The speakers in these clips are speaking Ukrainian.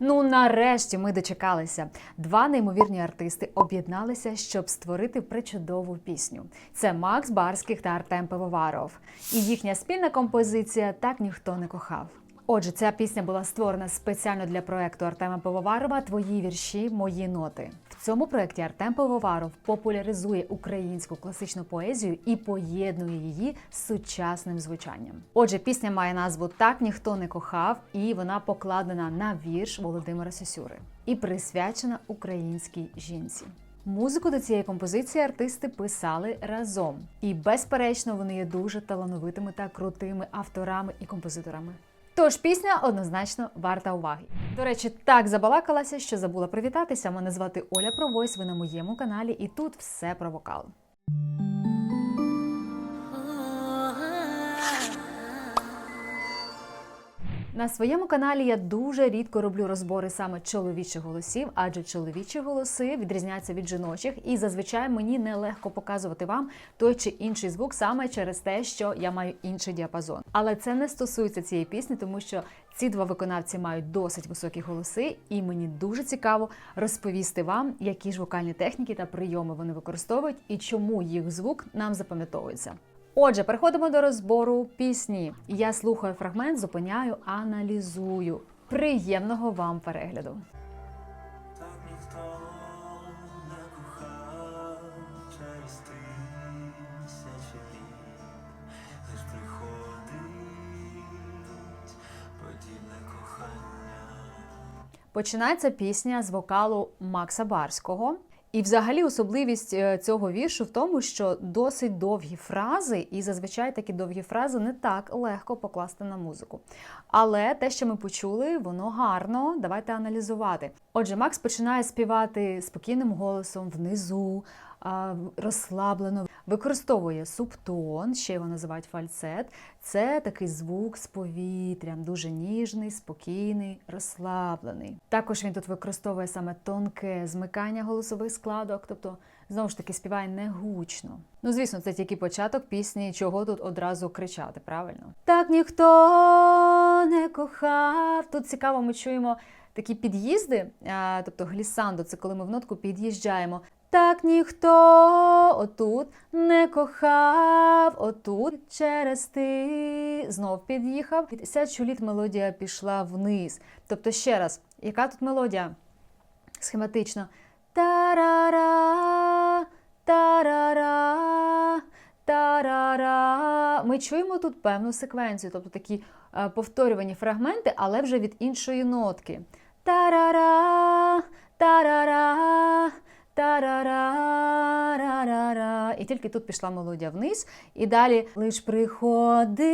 Ну, нарешті ми дочекалися. Два неймовірні артисти об'єдналися, щоб створити причудову пісню. Це Макс Барських та Артем Пивоваров. І їхня спільна композиція так ніхто не кохав. Отже, ця пісня була створена спеціально для проекту Артема Пивоварова Твої вірші, мої ноти. В цьому проекті Артем Пивоваров популяризує українську класичну поезію і поєднує її з сучасним звучанням. Отже, пісня має назву Так ніхто не кохав, і вона покладена на вірш Володимира Сосюри і присвячена українській жінці. Музику до цієї композиції артисти писали разом, і безперечно, вони є дуже талановитими та крутими авторами і композиторами. Тож пісня однозначно варта уваги. До речі, так забалакалася, що забула привітатися. Мене звати Оля Провойс. Ви на моєму каналі, і тут все про вокал. На своєму каналі я дуже рідко роблю розбори саме чоловічих голосів, адже чоловічі голоси відрізняються від жіночих, і зазвичай мені нелегко показувати вам той чи інший звук саме через те, що я маю інший діапазон. Але це не стосується цієї пісні, тому що ці два виконавці мають досить високі голоси, і мені дуже цікаво розповісти вам, які ж вокальні техніки та прийоми вони використовують і чому їх звук нам запам'ятовується. Отже, переходимо до розбору пісні. Я слухаю фрагмент, зупиняю, аналізую. Приємного вам перегляду. Починається пісня з вокалу Макса Барського. І, взагалі, особливість е, цього віршу в тому, що досить довгі фрази, і зазвичай такі довгі фрази не так легко покласти на музику. Але те, що ми почули, воно гарно. Давайте аналізувати. Отже, Макс починає співати спокійним голосом внизу, розслаблено, використовує субтон, ще його називають фальцет. Це такий звук з повітрям, дуже ніжний, спокійний, розслаблений. Також він тут використовує саме тонке змикання голосових складок, тобто знову ж таки співає не гучно. Ну, звісно, це тільки початок пісні, чого тут одразу кричати, правильно? Так ніхто не кохав. Тут цікаво, ми чуємо такі під'їзди, тобто глісандо, це коли ми в нотку під'їжджаємо. Так ніхто отут не кохав, отут через ти знов під'їхав. Тисячу літ мелодія пішла вниз. Тобто, ще раз, яка тут мелодія? Схематично. Тарара, тарара, тарара. Ми чуємо тут певну секвенцію, тобто такі е, повторювані фрагменти, але вже від іншої нотки. Тарара, тарара, тарара, І тільки тут пішла мелодія вниз, і далі лиш приходить.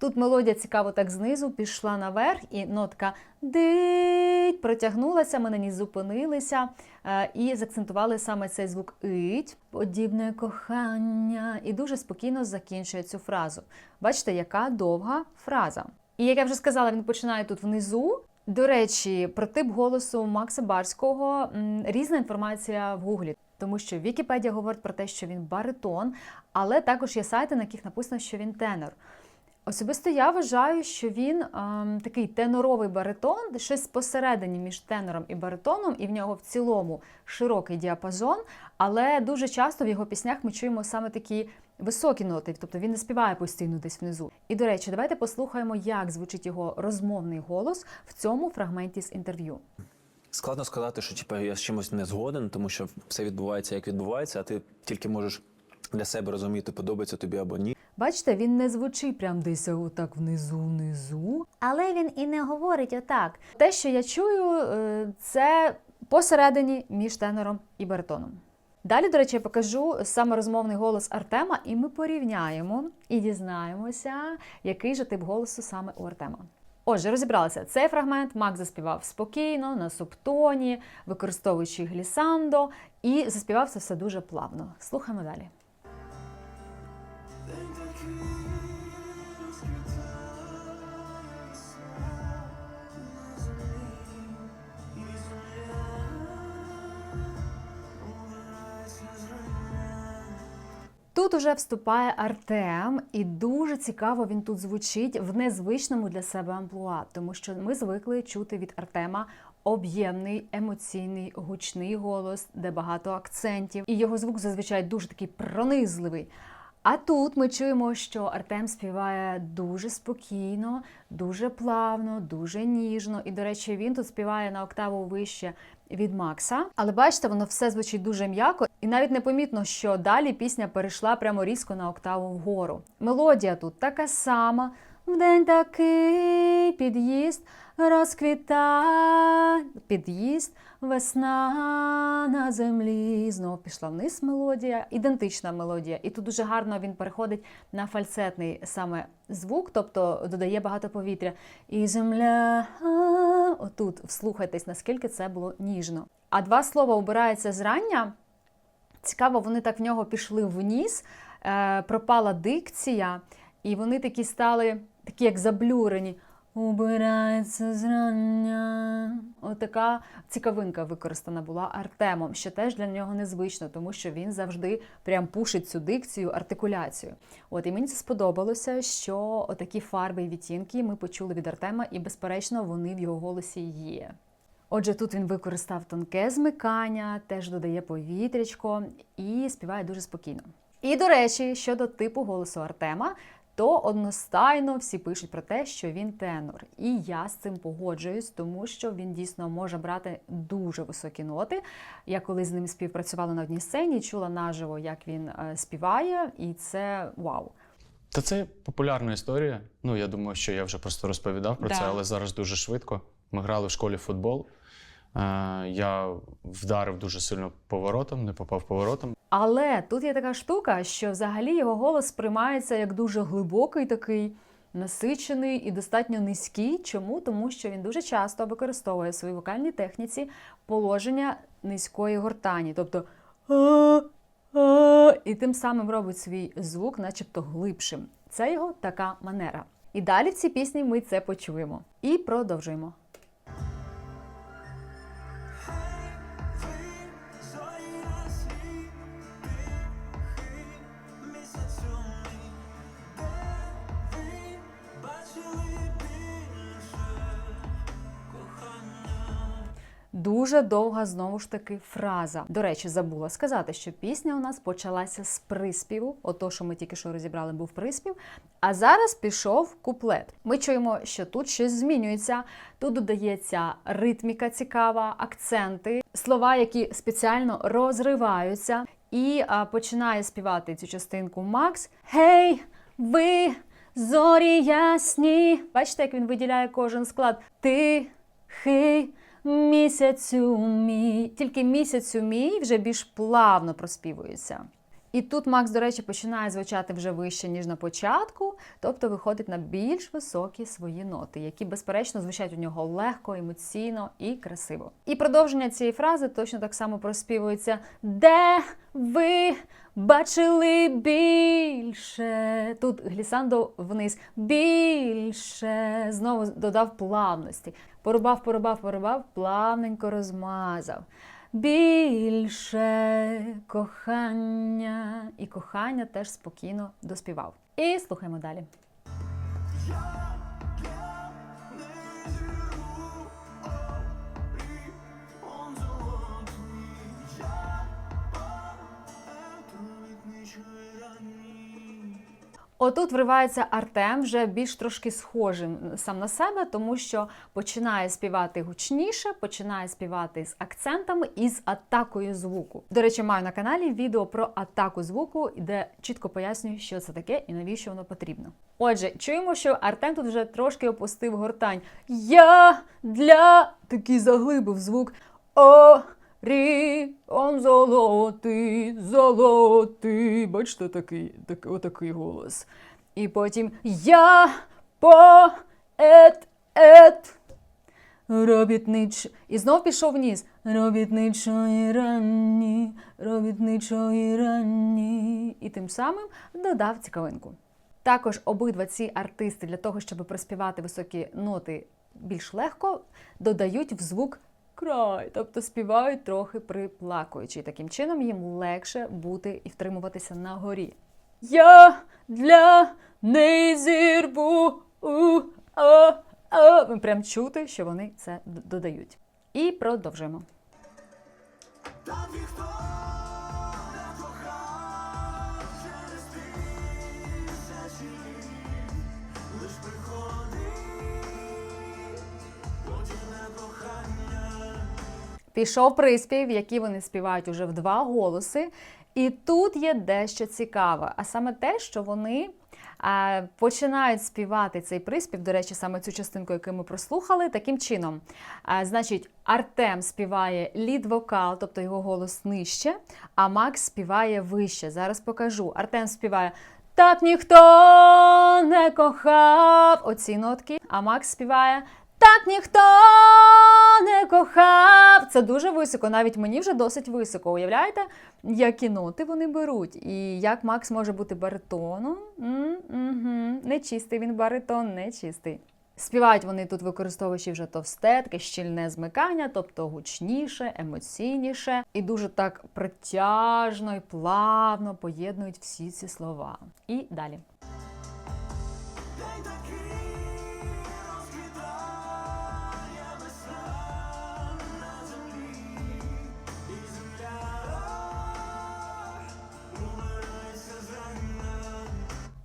Тут мелодія цікаво так знизу пішла наверх, і нотка дить протягнулася, ми на ній зупинилися е, і закцентували саме цей звук ить, подібне кохання, і дуже спокійно закінчує цю фразу. Бачите, яка довга фраза. І як я вже сказала, він починає тут внизу. До речі, про тип голосу Макса Барського різна інформація в Гуглі. Тому що Вікіпедія говорить про те, що він баритон, але також є сайти, на яких написано, що він тенор. Особисто я вважаю, що він ем, такий теноровий баритон, щось посередині між тенором і баритоном, і в нього в цілому широкий діапазон, але дуже часто в його піснях ми чуємо саме такі високі ноти, тобто він не співає постійно десь внизу. І до речі, давайте послухаємо, як звучить його розмовний голос в цьому фрагменті з інтерв'ю. Складно сказати, що типу, я з чимось не згоден, тому що все відбувається як відбувається, а ти тільки можеш для себе розуміти, подобається тобі або ні. Бачите, він не звучить прям десь отак внизу, внизу. Але він і не говорить отак. Те, що я чую, е, це посередині між тенором і баритоном. Далі, до речі, я покажу саме розмовний голос Артема, і ми порівняємо і дізнаємося, який же тип голосу саме у Артема. Отже, розібралися. Цей фрагмент Макс заспівав спокійно, на субтоні, використовуючи глісандо, і заспівав це все дуже плавно. Слухаємо далі. Тут уже вступає Артем, і дуже цікаво він тут звучить в незвичному для себе амплуа, тому що ми звикли чути від Артема об'ємний, емоційний, гучний голос, де багато акцентів, і його звук зазвичай дуже такий пронизливий. А тут ми чуємо, що Артем співає дуже спокійно, дуже плавно, дуже ніжно. І, до речі, він тут співає на октаву вище від Макса. Але бачите, воно все звучить дуже м'яко, і навіть непомітно, що далі пісня перейшла прямо різко на октаву вгору. Мелодія тут така сама. В день такий під'їзд розквіта, під'їзд, весна на землі. Знову пішла вниз мелодія, ідентична мелодія. І тут дуже гарно він переходить на фальцетний саме звук, тобто додає багато повітря. І земля. Отут вслухайтесь, наскільки це було ніжно. А два слова обираються зрання. Цікаво, вони так в нього пішли вниз, е, пропала дикція, і вони такі стали, такі як заблюрені. Убирається зрання. Отака цікавинка використана була Артемом, що теж для нього незвично, тому що він завжди прям пушить цю дикцію, артикуляцію. От і мені це сподобалося, що отакі фарби і відтінки ми почули від Артема, і, безперечно, вони в його голосі є. Отже, тут він використав тонке змикання, теж додає повітрячко і співає дуже спокійно. І до речі, щодо типу голосу Артема, то одностайно всі пишуть про те, що він тенор. І я з цим погоджуюсь, тому що він дійсно може брати дуже високі ноти. Я коли з ним співпрацювала на одній сцені, чула наживо, як він е, співає, і це вау. Та це популярна історія. Ну, я думаю, що я вже просто розповідав про Да. це, але зараз дуже швидко. Ми грали в школі в футбол. Е, я вдарив дуже сильно поворотом, не попав поворотом. Але тут є така штука, що взагалі його голос сприймається як дуже глибокий, такий насичений і достатньо низький. Чому? Тому що він дуже часто використовує в своїй вокальній техніці положення низької гортані, тобто і тим самим робить свій звук, начебто глибшим. Це його така манера. І далі в цій пісні ми це почуємо. І продовжуємо. Дуже довга знову ж таки фраза. До речі, забула сказати, що пісня у нас почалася з приспіву. Ото, що ми тільки що розібрали, був приспів. А зараз пішов куплет. Ми чуємо, що тут щось змінюється. Тут додається ритміка цікава, акценти, слова, які спеціально розриваються. І а, починає співати цю частинку Макс. Гей, ви зорі ясні. Бачите, як він виділяє кожен склад. Ти хи. Місяцю мій. Тільки місяцю мій вже більш плавно проспівується. І тут Макс, до речі, починає звучати вже вище, ніж на початку, тобто виходить на більш високі свої ноти, які, безперечно, звучать у нього легко, емоційно і красиво. І продовження цієї фрази точно так само проспівується: Де ви бачили більше? Тут глісандо вниз більше. Знову додав плавності. Порубав, порубав, порубав, плавненько розмазав. Більше кохання. І кохання теж спокійно доспівав. І слухаємо далі. Отут вривається Артем, вже більш трошки схожим сам на себе, тому що починає співати гучніше, починає співати з акцентами і з атакою звуку. До речі, маю на каналі відео про атаку звуку, де чітко пояснюю, що це таке і навіщо воно потрібно. Отже, чуємо, що Артем тут вже трошки опустив гортань. Я для такий заглибив звук. О. Рі, он золотий, золотий. Бачите, такий, так, отакий голос. І потім я поет, ет. Робітнич. І знов пішов вниз. Робітничої ранні, робітничої ранні. І тим самим додав цікавинку. Також обидва ці артисти для того, щоб проспівати високі ноти більш легко, додають в звук край, тобто співають трохи приплакуючи. І Таким чином їм легше бути і втримуватися на горі. Я для неї зірву. У. Ви прям чути, що вони це додають. І продовжуємо. Так ніхто Пішов приспів, який вони співають уже в два голоси. І тут є дещо цікаве, а саме те, що вони починають співати цей приспів, до речі, саме цю частинку, яку ми прослухали, таким чином. Значить, Артем співає лід-вокал, тобто його голос нижче, а Макс співає вище. Зараз покажу. Артем співає. Так ніхто не кохав оці нотки, а Макс співає так ніхто не кохав. Це дуже високо, навіть мені вже досить високо. Уявляєте, які ноти вони беруть, і як Макс може бути баритоном? М-м-м. Нечистий він баритон, нечистий. Співають вони тут, використовуючи вже товсте, таке щільне змикання, тобто гучніше, емоційніше, і дуже так протяжно і плавно поєднують всі ці слова. І далі.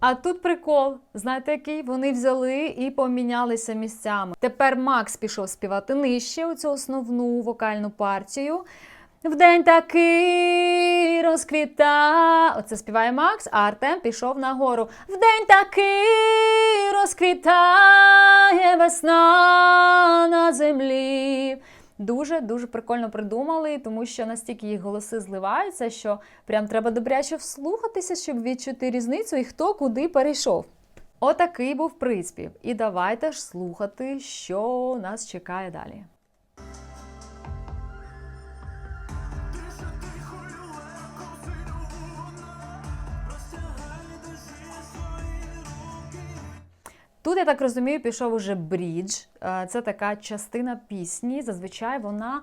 А тут прикол, знаєте який? Вони взяли і помінялися місцями. Тепер Макс пішов співати нижче у цю основну вокальну партію. Вдень такий розквіта. Оце співає Макс, а Артем пішов нагору. Вдень такий розквітає весна на землі. Дуже дуже прикольно придумали, тому що настільки їх голоси зливаються, що прям треба добряче вслухатися, щоб відчути різницю і хто куди перейшов. Отакий був приспів. І давайте ж слухати, що нас чекає далі. Тут, я так розумію, пішов уже брідж. Е, Це така частина пісні. Зазвичай вона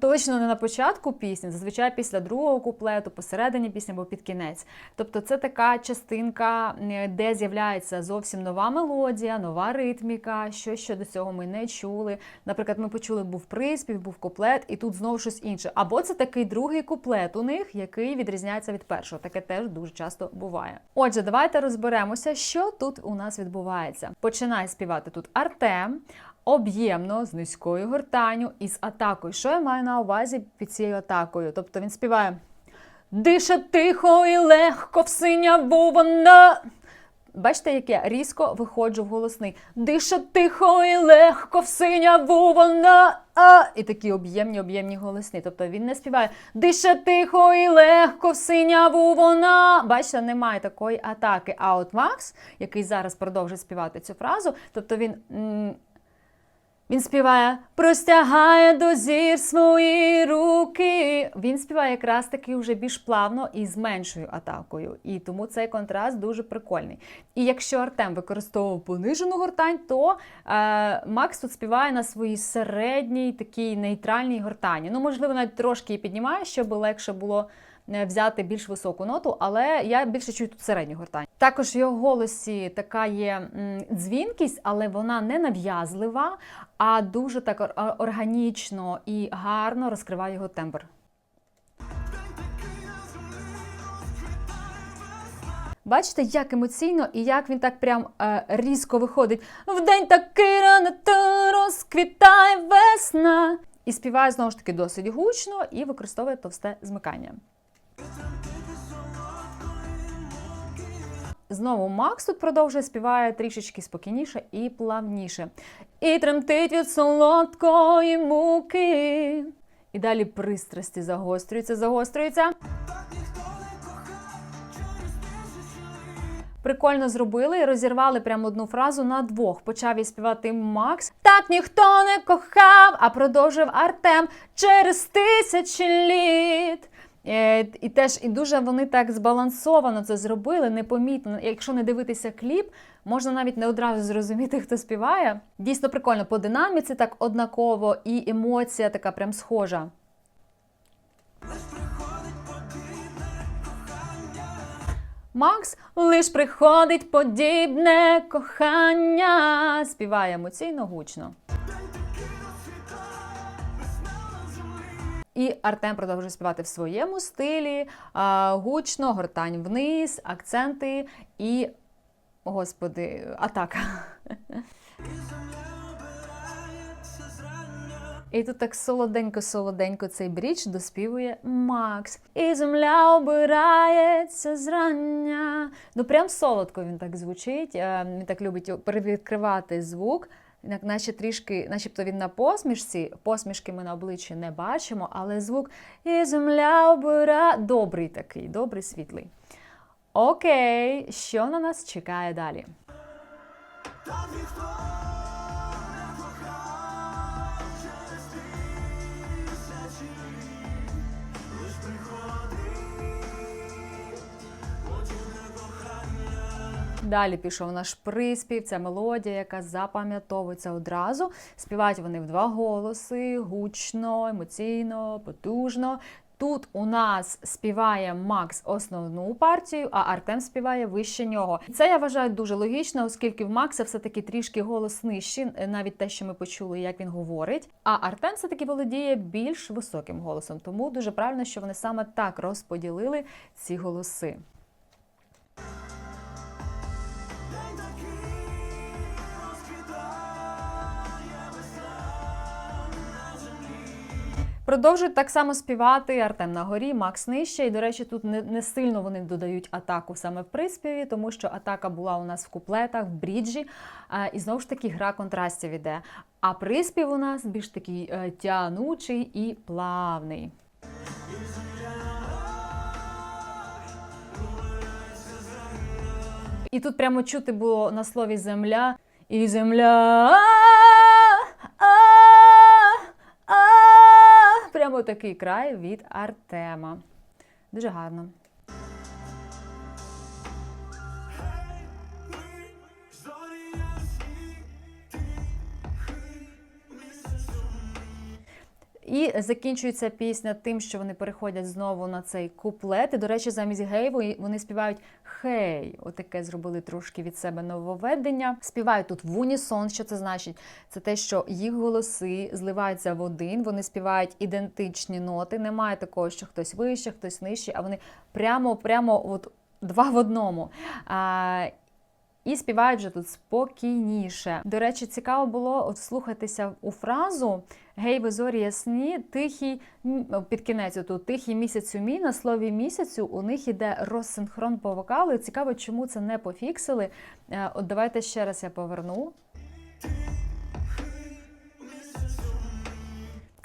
точно не на початку пісні, зазвичай після другого куплету, посередині пісні або під кінець. Тобто це така частинка, е, де з'являється зовсім нова мелодія, нова ритміка, що до цього ми не чули. Наприклад, ми почули, був приспів, був куплет, і тут знову щось інше. Або це такий другий куплет у них, який відрізняється від першого. Таке теж дуже часто буває. Отже, давайте розберемося, що тут у нас відбувається. Починає співати тут Артем. Об'ємно з низькою гортанню і з атакою. Що я маю на увазі під цією атакою? Тобто він співає Дише тихо і легко в синяву вона. Бачите, як я різко виходжу в голосний. Дише тихо і легко в синяву вона. А! І такі об'ємні, об'ємні голосні. Тобто він не співає Дише тихо і легко в синяву вона. Бачите, немає такої атаки. А от Макс, який зараз продовжує співати цю фразу, тобто він. Він співає простягає до зір свої руки. Він співає якраз таки вже більш плавно і з меншою атакою. І тому цей контраст дуже прикольний. І якщо Артем використовував понижену гортань, то е, Макс тут співає на своїй середній такій нейтральній гортані. Ну, можливо, навіть трошки її піднімає, щоб легше було взяти більш високу ноту, але я більше чую тут середню гортань. Також в його голосі така є дзвінкість, але вона не нав'язлива, а дуже так органічно і гарно розкриває його тембр. Бачите, як емоційно і як він так прям е, різко виходить. Вдень такий рано та розквітає весна. І співає знову ж таки досить гучно і використовує товсте змикання. Знову Макс тут продовжує співає трішечки спокійніше і плавніше. І тремтить від солодкої муки. І далі пристрасті загострюються, загострюються. Прикольно зробили і розірвали прямо одну фразу на двох. Почав її співати Макс. Так ніхто не кохав, а продовжив Артем через тисячі літ. Е, І теж і дуже вони так збалансовано це зробили, непомітно. Якщо не дивитися кліп, можна навіть не одразу зрозуміти, хто співає. Дійсно прикольно по динаміці, так однаково, і емоція така прям схожа. Макс лиш приходить подібне кохання. Співає емоційно гучно. І Артем продовжує співати в своєму стилі, гучно, гортань вниз, акценти і, господи, атака. І тут так солоденько-солоденько цей брідж доспівує Макс. І земля обирається зрання. Ну прям солодко він так звучить. е, Він так любить перевідкривати звук. Наче трішки, начебто він на посмішці, посмішки ми на обличчі не бачимо, але звук і земля обира добрий такий, добрий світлий. Окей, що на нас чекає далі? Далі пішов наш приспів, ця мелодія, яка запам'ятовується одразу. Співають вони в два голоси, гучно, емоційно, потужно. Тут у нас співає Макс основну партію, а Артем співає вище нього. Це я вважаю дуже логічно, оскільки в Макса все-таки трішки голос нижчий, навіть те, що ми почули, як він говорить. А Артем все-таки володіє більш високим голосом. Тому дуже правильно, що вони саме так розподілили ці голоси. Продовжують так само співати Артем на горі, Макс нижче. І, до речі, тут не, не сильно вони додають атаку саме в приспіві, тому що атака була у нас в куплетах, в бріджі. І знову ж таки гра контрастів іде. А приспів у нас більш такий е, тянучий і плавний. І тут прямо чути було на слові земля і земля. а, а, Прямо такий край від Артема. Дуже гарно. І закінчується пісня тим, що вони переходять знову на цей куплет. І, до речі, замість гейву вони співають хей. Отаке зробили трошки від себе нововведення. Співають тут в унісон. Що це значить? Це те, що їх голоси зливаються в один. Вони співають ідентичні ноти. Немає такого, що хтось вище, хтось нижче, а вони прямо, прямо от два в одному. А, і співають вже тут спокійніше. До речі, цікаво було от слухатися у фразу Гей, ви зорі ясні, тихий під кінець тут тихий місяць у. На слові місяцю у них іде розсинхрон по вокалу. Цікаво, чому це не пофіксили. Е, От давайте ще раз я поверну.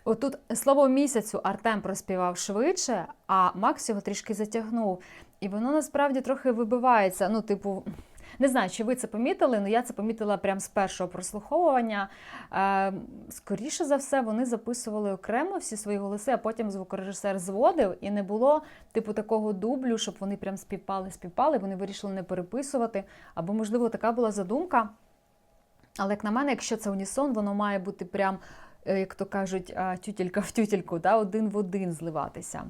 Отут слово місяцю Артем проспівав швидше, а Макс його трішки затягнув. І воно насправді трохи вибивається. Ну, типу, не знаю, чи ви це помітили, але я це помітила прямо з першого прослуховування. Е, скоріше за все, вони записували окремо всі свої голоси, а потім звукорежисер зводив, і не було типу такого дублю, щоб вони прям співпали, співпали. Вони вирішили не переписувати. Або, можливо, така була задумка. Але як на мене, якщо це унісон, воно має бути прям, е, як то кажуть, а, тютелька в тютельку, да, один в один зливатися.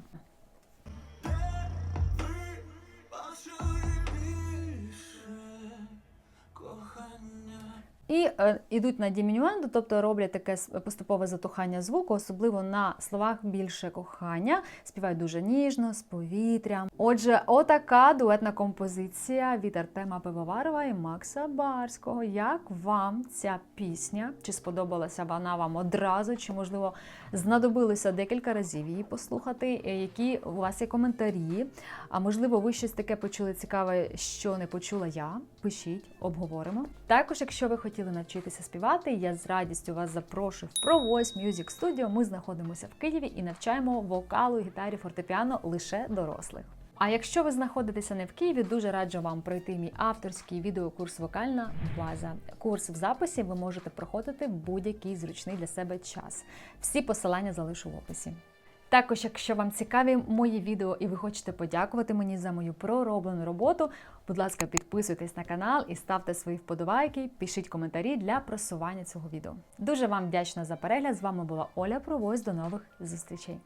І е, ідуть на дімінюенду, тобто роблять таке поступове затухання звуку, особливо на словах більше кохання. Співають дуже ніжно, з повітрям. Отже, отака дуетна композиція від Артема Пивоварова і Макса Барського. Як вам ця пісня? Чи сподобалася вона вам одразу? Чи можливо знадобилося декілька разів її послухати? Е, Які у вас є коментарі? А можливо, ви щось таке почули цікаве, що не почула я? Пишіть, обговоримо. Також, якщо ви хотіли навчитися співати, я з радістю вас запрошую в Pro Voice Music Studio. Ми знаходимося в Києві і навчаємо вокалу, гітарі, фортепіано лише дорослих. А якщо ви знаходитеся не в Києві, дуже раджу вам пройти мій авторський відеокурс Вокальна база. Курс в записі ви можете проходити будь-який зручний для себе час. Всі посилання залишу в описі. Також, якщо вам цікаві мої відео і ви хочете подякувати мені за мою пророблену роботу, будь ласка, підписуйтесь на канал і ставте свої вподобайки, пишіть коментарі для просування цього відео. Дуже вам вдячна за перегляд. З вами була Оля Провось. До нових зустрічей.